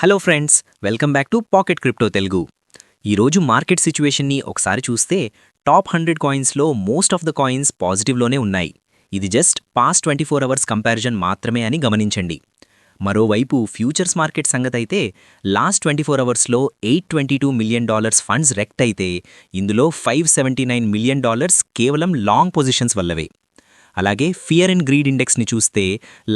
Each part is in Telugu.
Hello friends welcome back to Pocket Crypto Telugu. ఈరోజు మార్కెట్ సిచ్యువేషన్ని ఒకసారి చూస్తే టాప్ హండ్రెడ్ కాయిన్స్లో మోస్ట్ ఆఫ్ ద కాయిన్స్ పాజిటివ్లోనే ఉన్నాయి. ఇది just past twenty four hours comparison మాత్రమే అని గమనించండి. మరోవైపు ఫ్యూచర్స్ మార్కెట్ సంగతైతే లాస్ట్ ట్వంటీ ఫోర్ అవర్స్లో eight twenty two million dollars funds rekt అయితే ఇందులో five seventy nine million dollars కేవలం లాంగ్ పొజిషన్స్ వల్లవే. అలాగే ఫియర్ అండ్ గ్రీడ్ ఇండెక్స్ని చూస్తే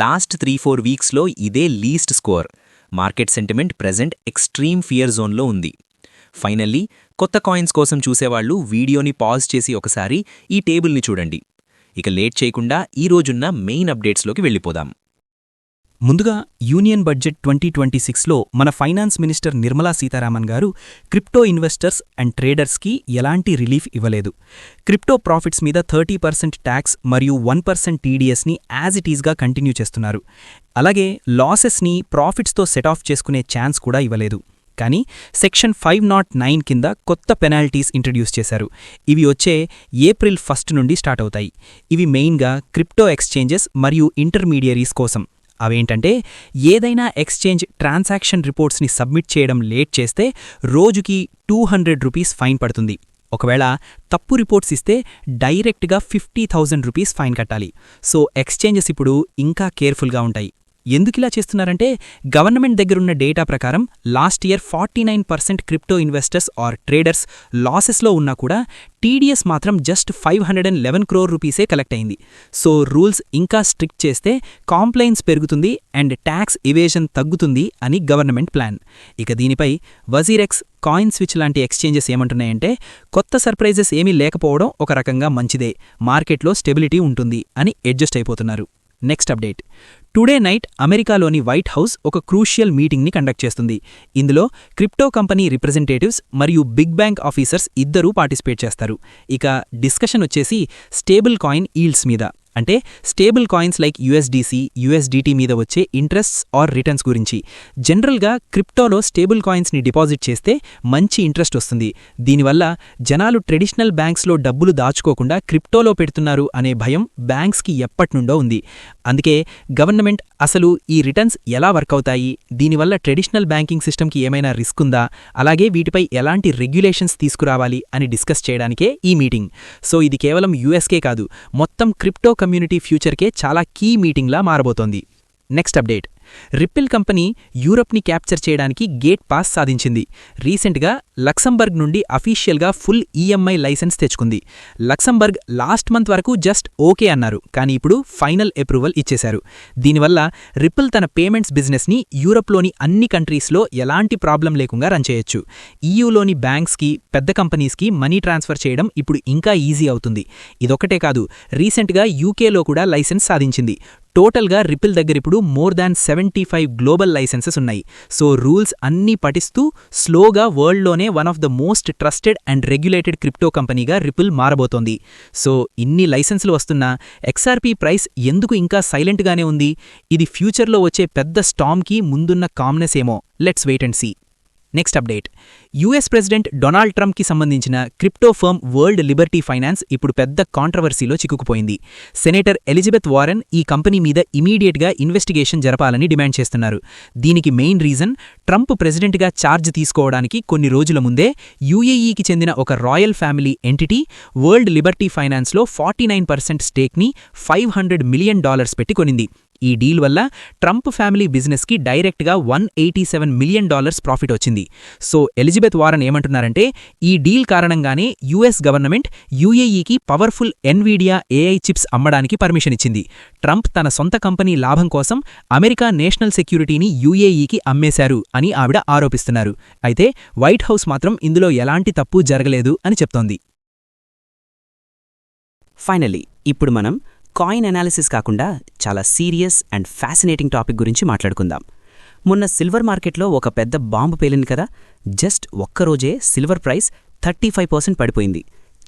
లాస్ట్ త్రీ ఫోర్ వీక్స్లో ఇదే least score. Market sentiment present extreme fear జోన్లో ఉంది. ఫైనల్లీ కొత్త కాయిన్స్ కోసం చూసేవాళ్ళు వీడియోని పాజ్ చేసి ఒకసారి ఈ టేబుల్ని చూడండి. ఇక లేట్ చేయకుండా ఈ రోజున్న మెయిన్ అప్డేట్స్లోకి వెళ్ళిపోదాం. ముందుగా యూనియన్ బడ్జెట్ ట్వంటీ ట్వంటీ సిక్స్లో మన ఫైనాన్స్ మినిస్టర్ నిర్మలా సీతారామన్ గారు క్రిప్టో ఇన్వెస్టర్స్ అండ్ ట్రేడర్స్కి ఎలాంటి రిలీఫ్ ఇవ్వలేదు. క్రిప్టో ప్రాఫిట్స్ మీద థర్టీ పర్సెంట్ ట్యాక్స్ మరియు వన్ పర్సెంట్ టీడీఎస్ని యాజ్ ఇట్ ఈజ్గా కంటిన్యూ చేస్తున్నారు. అలాగే లాసెస్ని ప్రాఫిట్స్తో సెట్ ఆఫ్ చేసుకునే ఛాన్స్ కూడా ఇవ్వలేదు. కానీ సెక్షన్ ఫైవ్ నాట్ నైన్ కింద కొత్త పెనాల్టీస్ ఇంట్రడ్యూస్ చేశారు. ఇవి వచ్చే ఏప్రిల్ ఫస్ట్ నుండి స్టార్ట్ అవుతాయి. ఇవి మెయిన్గా క్రిప్టో ఎక్స్చేంజెస్ మరియు ఇంటర్మీడియరీస్ కోసం. అవేంటంటే ఏదైనా ఎక్స్చేంజ్ ట్రాన్సాక్షన్ రిపోర్ట్స్ని సబ్మిట్ చేయడం లేట్ చేస్తే రోజుకి టూ హండ్రెడ్ రూపీస్ ఫైన్ పడుతుంది. ఒకవేళ తప్పు రిపోర్ట్స్ ఇస్తే డైరెక్ట్గా ఫిఫ్టీ థౌజండ్ రూపీస్ ఫైన్ కట్టాలి. సో ఎక్స్చేంజెస్ ఇప్పుడు ఇంకా కేర్ఫుల్గా ఉంటాయి. ఎందుకిలా చేస్తున్నారంటే గవర్నమెంట్ దగ్గరున్న డేటా ప్రకారం last year forty nine percent crypto investors or traders లాసెస్లో ఉన్నా కూడా టీడీఎస్ మాత్రం just five hundred and eleven crore రూపీసే కలెక్ట్ అయింది. సో రూల్స్ ఇంకా స్ట్రిక్ట్ చేస్తే కాంప్లైన్స్ పెరుగుతుంది అండ్ ట్యాక్స్ ఇవేజన్ తగ్గుతుంది అని గవర్నమెంట్ ప్లాన్. ఇక దీనిపై వజీరెక్స్ కాయిన్ స్విచ్ లాంటి ఎక్స్చేంజెస్ ఏమంటున్నాయంటే కొత్త సర్ప్రైజెస్ ఏమీ లేకపోవడం ఒక రకంగా మంచిదే మార్కెట్లో స్టెబిలిటీ ఉంటుంది అని అడ్జస్ట్ అయిపోతున్నారు. Next update. టుడే నైట్ అమెరికాలోని వైట్ హౌస్ ఒక క్రూషియల్ మీటింగ్ని కండక్ట్ చేస్తుంది. ఇందులో క్రిప్టో కంపెనీ రిప్రజెంటేటివ్స్ మరియు బిగ్ బ్యాంక్ ఆఫీసర్స్ ఇద్దరూ పార్టిసిపేట్ చేస్తారు. ఇక డిస్కషన్ వచ్చేసి స్టేబుల్ కాయిన్ ఈల్డ్స్ మీద. అంటే stable coins like USDC USDT మీద వచ్చే ఇంట్రెస్ట్స్ ఆర్ రిటర్న్స్ గురించి. జనరల్గా క్రిప్టోలో స్టేబుల్ కాయిన్స్ని డిపాజిట్ చేస్తే మంచి ఇంట్రెస్ట్ వస్తుంది. దీనివల్ల జనాలు ట్రెడిషనల్ బ్యాంక్స్లో డబ్బులు దాచుకోకుండా క్రిప్టోలో పెడుతున్నారు అనే భయం బ్యాంక్స్కి ఎప్పటినుండో ఉంది. అందుకే గవర్నమెంట్ అసలు ఈ రిటర్న్స్ ఎలా వర్క్ అవుతాయి? దీనివల్ల ట్రెడిషనల్ బ్యాంకింగ్ సిస్టమ్కి ఏమైనా రిస్క్ ఉందా? అలాగే వీటిపై ఎలాంటి రెగ్యులేషన్స్ తీసుకురావాలి అని డిస్కస్ చేయడానికే ఈ మీటింగ్. సో ఇది కేవలం యూఎస్కే కాదు మొత్తం క్రిప్టో కమ్యూనిటీ ఫ్యూచర్కే చాలా కీ మీటింగ్లా మారబోతోంది. నెక్స్ట్ అప్డేట్ రిప్పిల్ కంపెనీ యూరప్ని క్యాప్చర్ చేయడానికి గేట్ పాస్ సాధించింది. రీసెంట్గా లక్సంబర్గ్ నుండి అఫీషియల్గా ఫుల్ ఈఎంఐ లైసెన్స్ తెచ్చుకుంది. లక్సంబర్గ్ లాస్ట్ మంత్ వరకు జస్ట్ ఓకే అన్నారు కానీ ఇప్పుడు ఫైనల్ అప్రూవల్ ఇచ్చేశారు. దీనివల్ల రిప్పిల్ తన పేమెంట్స్ బిజినెస్ని యూరప్లోని అన్ని కంట్రీస్లో ఎలాంటి ప్రాబ్లం లేకుండా రన్ చేయొచ్చు. ఈయూలోని బ్యాంక్స్కి పెద్ద కంపెనీస్కి మనీ ట్రాన్స్ఫర్ చేయడం ఇప్పుడు ఇంకా ఈజీ అవుతుంది. ఇదొక్కటే కాదు రీసెంట్గా యూకేలో కూడా లైసెన్స్ సాధించింది. టోటల్గా రిపిల్ దగ్గర ఇప్పుడు more than seventy five global licences ఉన్నాయి. సో రూల్స్ అన్నీ పటిస్తూ స్లోగా వరల్డ్లోనే one of the most trusted and regulated crypto కంపెనీగా Ripple మారబోతోంది. సో ఇన్ని లైసెన్సులు వస్తున్నా ఎక్స్ఆర్పీ ప్రైస్ ఎందుకు ఇంకా సైలెంట్గానే ఉంది? ఇది ఫ్యూచర్లో వచ్చే పెద్ద స్టామ్కి ముందున్న కామ్నెస్ ఏమో. Let's wait and see. Next update US president Donald ట్రంప్కి సంబంధించిన crypto firm World Liberty Finance ఇప్పుడు పెద్ద కాంట్రవర్సీలో చిక్కుకుపోయింది. సెనేటర్ ఎలిజబెత్ వారెన్ ఈ కంపెనీ మీద ఇమీడియట్గా ఇన్వెస్టిగేషన్ జరపాలని డిమాండ్ చేస్తున్నారు. దీనికి మెయిన్ రీజన్ ట్రంప్ ప్రెసిడెంట్గా ఛార్జ్ తీసుకోవడానికి కొన్ని రోజుల ముందే యూఏఈకి చెందిన ఒక royal family entity World Liberty ఫైనాన్స్లో ఫార్టీ నైన్ పర్సెంట్ స్టేక్ని ఫైవ్ హండ్రెడ్ మిలియన్ డాలర్స్ పెట్టి కొనింది. ఈ డీల్ వల్ల ట్రంప్ ఫ్యామిలీ బిజినెస్కి డైరెక్ట్గా one eighty seven million dollars profit వచ్చింది. సో ఎలిజబెత్ వారన్ ఏమంటున్నారంటే ఈ డీల్ కారణంగానే యుఎస్ గవర్నమెంట్ యూఏఈకి పవర్ఫుల్ ఎన్వీడియా ఏఐ చిప్స్ అమ్మడానికి పర్మిషన్ ఇచ్చింది. ట్రంప్ తన సొంత కంపెనీ లాభం కోసం అమెరికా నేషనల్ సెక్యూరిటీని యూఏఈకి అమ్మేశారు అని ఆవిడ ఆరోపిస్తున్నారు. అయితే వైట్ హౌస్ మాత్రం ఇందులో ఎలాంటి తప్పు జరగలేదు అని చెప్తోంది. ఫైనలీ ఇప్పుడు మనం కాయిన్ అనాలిసిస్ కాకుండా చాలా సీరియస్ అండ్ ఫ్యాసినేటింగ్ టాపిక్ గురించి మాట్లాడుకుందాం. మొన్న సిల్వర్ మార్కెట్లో ఒక పెద్ద బాంబు పేలింది కదా జస్ట్ ఒక్కరోజే silver price thirty five percent పడిపోయింది.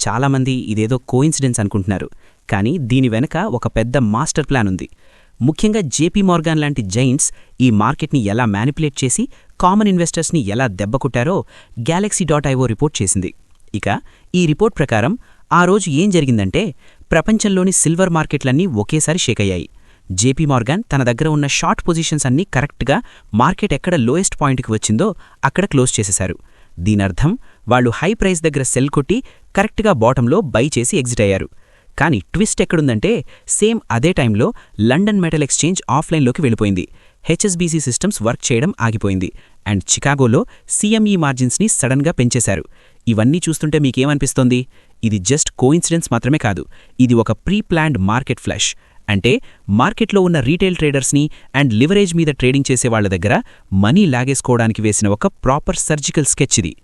చాలామంది ఇదేదో కోయిన్సిడెన్స్ అనుకుంటున్నారు కానీ దీని వెనక ఒక పెద్ద మాస్టర్ ప్లాన్ ఉంది. ముఖ్యంగా జేపీ మార్గాన్ లాంటి జైంట్స్ ఈ మార్కెట్ని ఎలా మ్యానిపులేట్ చేసి కామన్ ఇన్వెస్టర్స్ని ఎలా దెబ్బకొట్టారో గ్యాలక్సీ డాట్ ఐఓ రిపోర్ట్ చేసింది. ఇక ఈ రిపోర్ట్ ప్రకారం ఆ రోజు ఏం జరిగిందంటే ప్రపంచంలోని సిల్వర్ మార్కెట్లన్నీ ఒకేసారి షేక్ అయ్యాయి జేపీ మార్గాన్ తన దగ్గర ఉన్న షార్ట్ పొజిషన్స్ అన్నీ కరెక్ట్గా మార్కెట్ ఎక్కడ లోయెస్ట్ పాయింట్కి వచ్చిందో అక్కడ క్లోజ్ చేసేశారు. దీనర్థం వాళ్ళు హై ప్రైస్ దగ్గర సెల్ కొట్టి కరెక్ట్గా బాటంలో బై చేసి ఎగ్జిట్ అయ్యారు. కానీ ట్విస్ట్ ఎక్కడుందంటే సేమ్ అదే టైంలో లండన్ మెటల్ ఎక్స్చేంజ్ ఆఫ్లైన్లోకి వెళ్ళిపోయింది. హెచ్ఎస్బీసీ సిస్టమ్స్ వర్క్ చేయడం ఆగిపోయింది. అండ్ చికాగోలో సీఎంఈ మార్జిన్స్ని సడన్గా పెంచేశారు. ఇవన్నీ చూస్తుంటే మీకేమనిపిస్తోంది? ఇది జస్ట్ కోయిన్సిడెన్స్ మాత్రమే కాదు ఇది ఒక ప్రీ ప్లాన్డ్ మార్కెట్ ఫ్లష్. అంటే మార్కెట్లో ఉన్న రీటైల్ ట్రేడర్స్ని అండ్ లివరేజ్ మీద ట్రేడింగ్ చేసే వాళ్ళ దగ్గర మనీ లాగేసుకోవడానికి వేసిన ఒక ప్రాపర్ సర్జికల్ స్కెచ్ ఇది.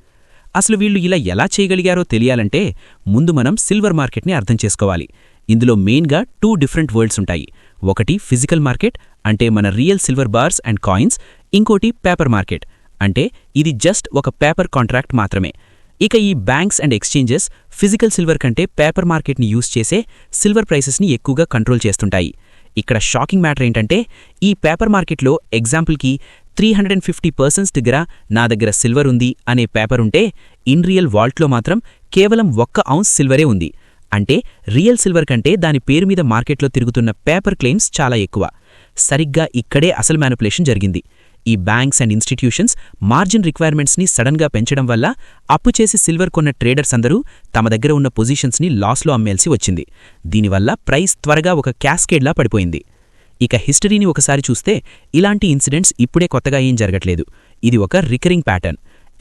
అసలు వీళ్ళు ఇలా ఎలా చేయగలిగారో తెలియాలంటే ముందు మనం సిల్వర్ మార్కెట్ని అర్థం చేసుకోవాలి. ఇందులో మెయిన్గా టూ డిఫరెంట్ వరల్డ్స్ ఉంటాయి. ఒకటి ఫిజికల్ మార్కెట్ అంటే మన real silver bars and coins. ఇంకోటి పేపర్ మార్కెట్. అంటే ఇది జస్ట్ ఒక పేపర్ కాంట్రాక్ట్ మాత్రమే. ఇక ఈ banks and exchanges physical silver కంటే పేపర్ మార్కెట్ని యూజ్ చేసే సిల్వర్ ప్రైసెస్ని ఎక్కువగా కంట్రోల్ చేస్తుంటాయి. ఇక్కడ షాకింగ్ మ్యాటర్ ఏంటంటే ఈ పేపర్ మార్కెట్లో ఎగ్జాంపుల్కి three hundred and fifty persons దగ్గర నా దగ్గర సిల్వర్ ఉంది అనే పేపర్ ఉంటే ఇన్ రియల్ వాల్ట్లో మాత్రం కేవలం ఒక్క ఔన్స్ సిల్వరే ఉంది. అంటే రియల్ సిల్వర్ కంటే దాని పేరు మీద మార్కెట్లో తిరుగుతున్న పేపర్ క్లెయిమ్స్ చాలా ఎక్కువ. సరిగ్గా ఇక్కడే అసలు మ్యానుపులేషన్ జరిగింది. ఈ బ్యాంక్స్ అండ్ ఇన్స్టిట్యూషన్స్ మార్జిన్ రిక్వైర్మెంట్స్ని సడన్గా పెంచడం వల్ల అప్పు చేసి సిల్వర్ కొన్న ట్రేడర్స్ అందరూ తమ దగ్గర ఉన్న పొజిషన్స్ని లాస్లో అమ్మేల్సి వచ్చింది. దీనివల్ల ప్రైస్ త్వరగా ఒక క్యాస్కేడ్లా పడిపోయింది. ఇక హిస్టరీని ఒకసారి చూస్తే ఇలాంటి ఇన్సిడెంట్స్ ఇప్పుడే కొత్తగా ఏం జరగట్లేదు. ఇది ఒక రికరింగ్ ప్యాటర్న్.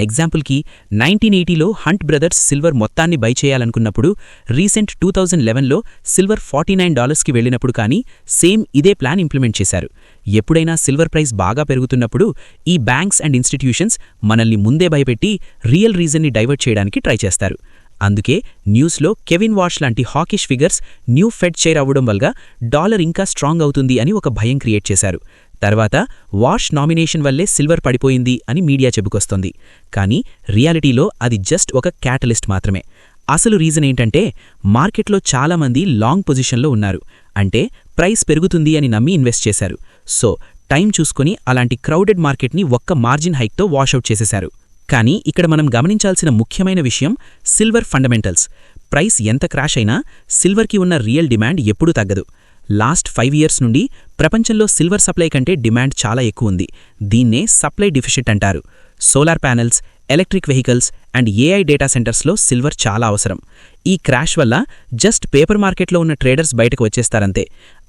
ఎగ్జాంపుల్కి నైన్టీన్ ఎయిటీలో హంట్ బ్రదర్స్ సిల్వర్ మొత్తాన్ని బై చేయాలనుకున్నప్పుడు రీసెంట్ టూ థౌజండ్ లెవెన్లో సిల్వర్ ఫార్టీ నైన్ డాలర్స్కి వెళ్ళినప్పుడు కానీ సేమ్ ఇదే ప్లాన్ ఇంప్లిమెంట్ చేశారు. ఎప్పుడైనా సిల్వర్ ప్రైస్ బాగా పెరుగుతున్నప్పుడు ఈ బ్యాంక్స్ అండ్ ఇన్స్టిట్యూషన్స్ మనల్ని ముందే భయపెట్టి రియల్ రీజన్ని డైవర్ట్ చేయడానికి ట్రై చేస్తారు. అందుకే న్యూస్లో కెవిన్ వాష్ లాంటి hawkish figures new Fed chair అవ్వడం వల్ల డాలర్ ఇంకా స్ట్రాంగ్ అవుతుంది అని ఒక భయం క్రియేట్ చేశారు. తర్వాత వాష్ నామినేషన్ వల్లే సిల్వర్ పడిపోయింది అని మీడియా చెబుకొస్తోంది. కానీ రియాలిటీలో అది జస్ట్ ఒక క్యాటలిస్ట్ మాత్రమే. అసలు రీజన్ ఏంటంటే మార్కెట్లో చాలామంది లాంగ్ పొజిషన్లో ఉన్నారు. అంటే ప్రైస్ పెరుగుతుంది అని నమ్మి ఇన్వెస్ట్ చేశారు. సో టైం చూసుకొని అలాంటి క్రౌడెడ్ మార్కెట్ని ఒక్క మార్జిన్ హైక్తో వాషౌట్ చేసేశారు. కానీ ఇక్కడ మనం గమనించాల్సిన ముఖ్యమైన విషయం సిల్వర్ ఫండమెంటల్స్. ప్రైస్ ఎంత క్రాష్ అయినా సిల్వర్కి ఉన్న రియల్ డిమాండ్ ఎప్పుడూ తగ్గదు. లాస్ట్ ఫైవ్ ఇయర్స్ నుండి ప్రపంచంలో సిల్వర్ సప్లై కంటే డిమాండ్ చాలా ఎక్కువ ఉంది. దీన్నే సప్లై డిఫిషిట్ అంటారు. Solar panels electric vehicles and AI data సెంటర్స్లో సిల్వర్ చాలా అవసరం. ఈ క్రాష్ వల్ల జస్ట్ పేపర్ మార్కెట్లో ఉన్న ట్రేడర్స్ బయటకు వచ్చేస్తారంతే.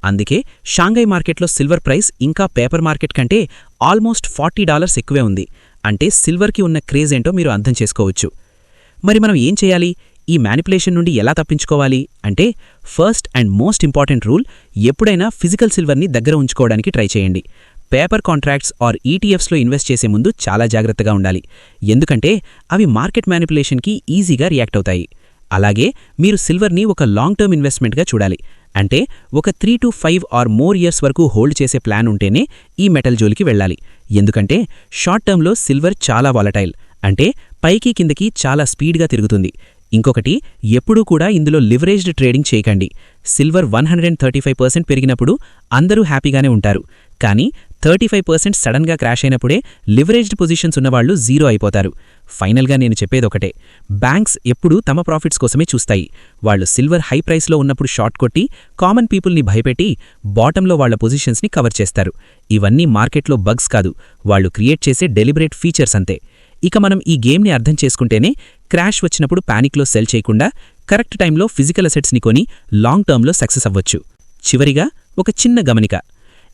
అందుకే షాంఘై మార్కెట్లో సిల్వర్ ప్రైస్ ఇంకా పేపర్ మార్కెట్ కంటే ఆల్మోస్ట్ ఫార్టీ డాలర్స్ ఎక్కువే ఉంది. అంటే సిల్వర్కి ఉన్న క్రేజ్ ఏంటో మీరు అర్థం చేసుకోవచ్చు. మరి మనం ఏం చేయాలి? ఈ మ్యానిపులేషన్ నుండి ఎలా తప్పించుకోవాలి? అంటే first and most important rule ఎప్పుడైనా ఫిజికల్ సిల్వర్ని దగ్గర ఉంచుకోవడానికి ట్రై చేయండి. పేపర్ కాంట్రాక్ట్స్ ఆర్ ఈటీఎఫ్స్లో ఇన్వెస్ట్ చేసే ముందు చాలా జాగ్రత్తగా ఉండాలి. ఎందుకంటే అవి మార్కెట్ మ్యానిపులేషన్కి ఈజీగా రియాక్ట్ అవుతాయి. అలాగే మీరు సిల్వర్ని ఒక లాంగ్ టర్మ్ ఇన్వెస్ట్మెంట్గా చూడాలి. అంటే ఒక three to five or more years వరకు హోల్డ్ చేసే ప్లాన్ ఉంటేనే ఈ మెటల్ జోలికి వెళ్ళాలి. ఎందుకంటే షార్ట్ టర్మ్లో సిల్వర్ చాలా వాలటైల్ అంటే పైకి కిందకి చాలా స్పీడ్గా తిరుగుతుంది. ఇంకొకటి ఎప్పుడూ కూడా ఇందులో లివరేజ్డ్ ట్రేడింగ్ చేయకండి. Silver one hundred and thirty five percent పెరిగినప్పుడు అందరూ హ్యాపీగానే ఉంటారు. కానీ థర్టీ ఫైవ్ పర్సెంట్ సడన్గా క్రాష్ అయినప్పుడే లివరేజ్డ్ పొజిషన్స్ ఉన్నవాళ్ళు జీరో అయిపోతారు. ఫైనల్గా నేను చెప్పేదొకటే బ్యాంక్స్ ఎప్పుడూ తమ ప్రాఫిట్స్ కోసమే చూస్తాయి. వాళ్ళు సిల్వర్ హై ప్రైస్లో ఉన్నప్పుడు షార్ట్ కొట్టి కామన్ పీపుల్ని భయపెట్టి బాటంలో వాళ్ళ పొజిషన్స్ని కవర్ చేస్తారు. ఇవన్నీ మార్కెట్లో బగ్స్ కాదు. వాళ్ళు క్రియేట్ చేసే డెలిబరేట్ ఫీచర్స్ అంతే. ఇక మనం ఈ గేమ్ని అర్థం చేసుకుంటేనే క్రాష్ వచ్చినప్పుడు ప్యానిక్లో సెల్ చేయకుండా కరెక్ట్ టైంలో ఫిజికల్ అసెట్స్ని కొని లాంగ్ టర్మ్లో సక్సెస్ అవ్వచ్చు. చివరిగా ఒక చిన్న గమనిక.